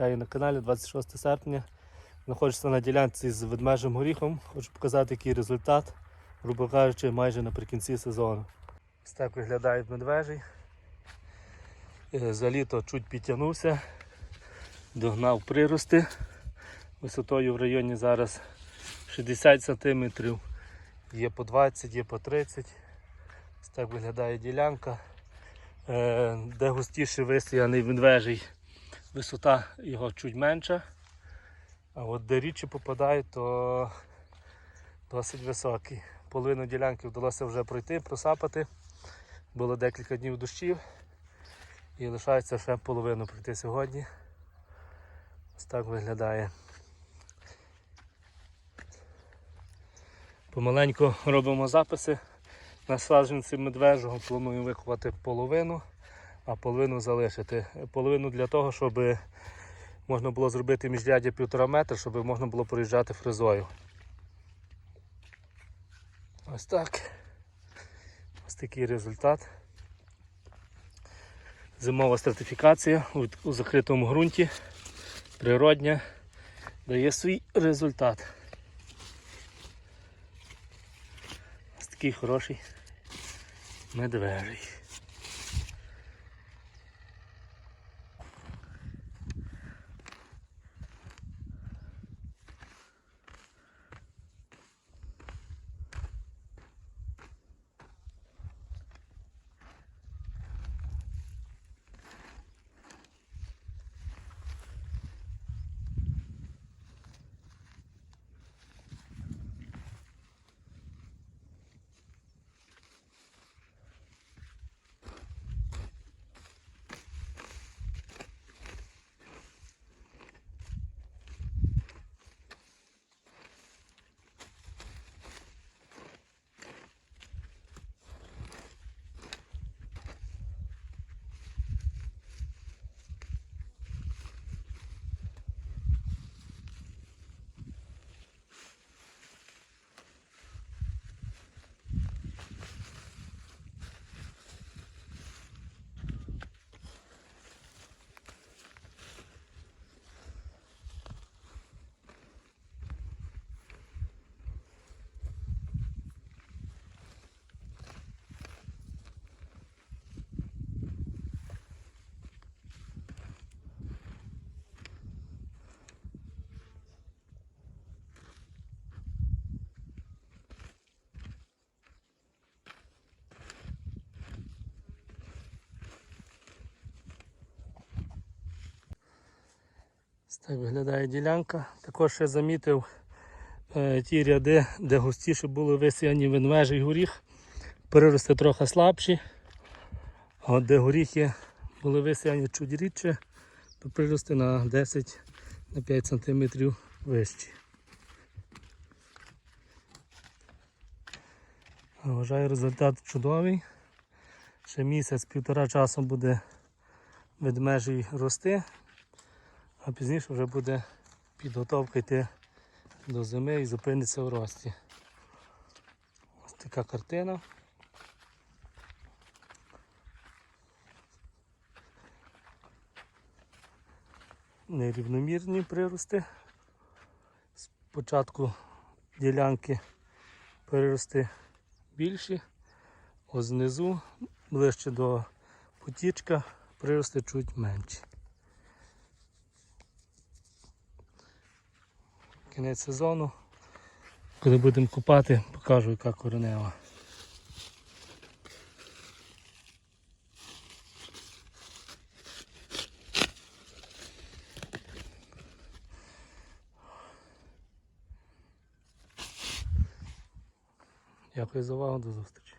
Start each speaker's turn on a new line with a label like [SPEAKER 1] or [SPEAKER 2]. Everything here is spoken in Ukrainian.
[SPEAKER 1] Вітаю на каналі 26 серпня. Знаходжуся на ділянці з ведмежим горіхом. Хочу показати, який результат, грубо кажучи, майже наприкінці сезону. Ось так виглядають медвежі. Е, За літо чуть підтягнувся, догнав прирости. Висотою в районі зараз 60 см. Є по 20, є по 30. Ось так виглядає ділянка. Е, Де густіше висіяний медвежий, висота його чуть менша. А от де рідше попадає, то досить високий. Половину ділянки вдалося вже пройти, просапати. Було декілька днів дощів і лишається ще половину пройти сьогодні. Ось так виглядає. Помаленьку робимо записи. На саджанці медвежого плануємо викопати половину, а половину залишити. Половину для того, щоб можна було зробити міжряддя півтора метра, щоб можна було проїжджати фрезою. Ось так. Ось такий результат. Зимова стратифікація у, закритому ґрунті. Природня дає свій результат. Ось такий хороший медвежий. Так виглядає ділянка. Також я замітив е, ті ряди, де густіше були висіяні ведмежий горіх. Прирости трохи слабші. А от де горіхи були висіяні чуть рідше, то прирости на 10 на 5 см вищі. Вважаю результат чудовий. Ще місяць-півтора часу буде ведмежий рости, а пізніше вже буде підготовка йти до зими і зупиниться в рості. Ось така картина. Нерівномірні прирости. Спочатку ділянки прирости більші, ось знизу, ближче до потічка, прирости чуть менші. Кінець сезону. Коли будемо купати, покажу, яка коренева. Дякую за увагу, до зустрічі.